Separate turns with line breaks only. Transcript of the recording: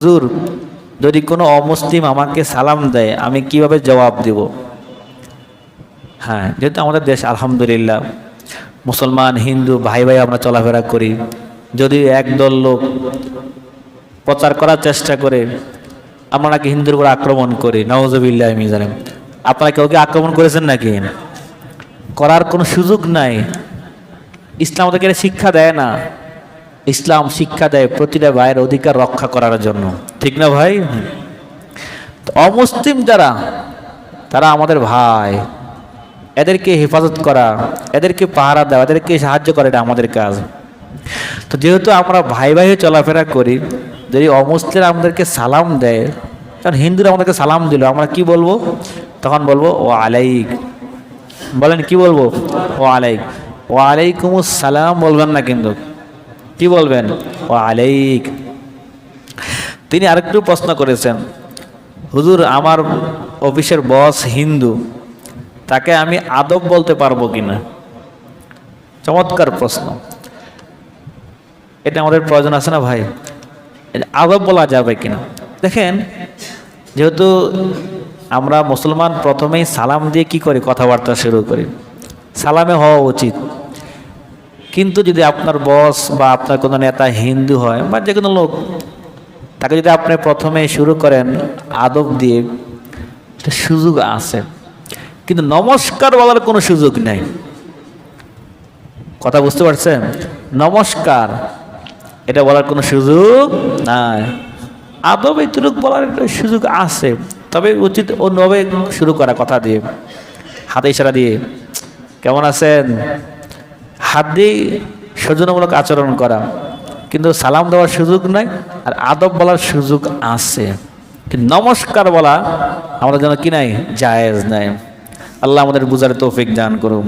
হুজুর, যদি কোনো অমুসলিম আমাকে সালাম দেয়, আমি কীভাবে জবাব দেব? হ্যাঁ যেহেতু আমাদের দেশ, আলহামদুলিল্লাহ, মুসলমান, হিন্দু, ভাই ভাই আমরা চলাফেরা করি, যদি একদল লোক প্রচার করার চেষ্টা করে, আমরা নাকি হিন্দুর উপর আক্রমণ করি নওয়াজবিল্লাহ মিজানে আপনারা কেউ কি আক্রমণ করেছেন নাকি? করার কোনো সুযোগ নাই। ইসলাম ওদেরকে এটা শিক্ষা দেয় না। ইসলাম শিক্ষা দেয় প্রতিটা ভাইয়ের অধিকার রক্ষা করার জন্য। ঠিক না ভাই? অমুসলিম যারা, তারা আমাদের ভাই। এদেরকে হেফাজত করা, এদেরকে পাহারা দেওয়া, এদেরকে সাহায্য করা এটা আমাদের কাজ। তো যেহেতু আমরা ভাই ভাই চলাফেরা করি, যদি অমুসলিম আমাদেরকে সালাম দেয়, কারণ হিন্দুরা আমাদেরকে সালাম দিল, আমরা কি বলব? তখন বলব, ও আলাইক। বলেন কি বলব? ও আলাইক। ও আলাইকুমুস সালাম, বলবেন না কিন্তু। কি বলবেন? ও আলাইক। তিনি আরেকটু প্রশ্ন করেছেন, হুজুর, আমার অফিসের বস হিন্দু, তাকে আমি আদব বলতে পারব কিনা? চমৎকার প্রশ্ন। এটা আমাদের প্রয়োজন আছে না ভাই? আদব বলা যাবে কিনা? দেখেন, যেহেতু আমরা মুসলমান, প্রথমেই সালাম দিয়ে কি করি? কথাবার্তা শুরু করি। সালামে হওয়া উচিত। কিন্তু যদি আপনার বস বা আপনার কোনো নেতা হিন্দু হয় বা যে কোনো লোক, তাকে যদি আপনি প্রথমে শুরু করেন আদব দিয়ে সুযোগ আছে। কিন্তু নমস্কার বলার কোনো সুযোগ নেই। কথা বুঝতে পারছেন? নমস্কার, এটা বলার কোনো সুযোগ নাই। আদব এতটুক বলার একটা সুযোগ আছে। তবে উচিত অন্যভাবে শুরু করা কথা দিয়ে, হাতে ইশারা দিয়ে। কেমন আছেন? হাত দিয়ে সৌজন্যমূলক আচরণ করা। কিন্তু সালাম দেওয়ার সুযোগ নাই আর আদব বলার সুযোগ আছে। নমস্কার বলা আমাদের জন্য কি নাই? জায়েজ নাই। আল্লাহ আমাদের বুঝার তৌফিক দান করুন।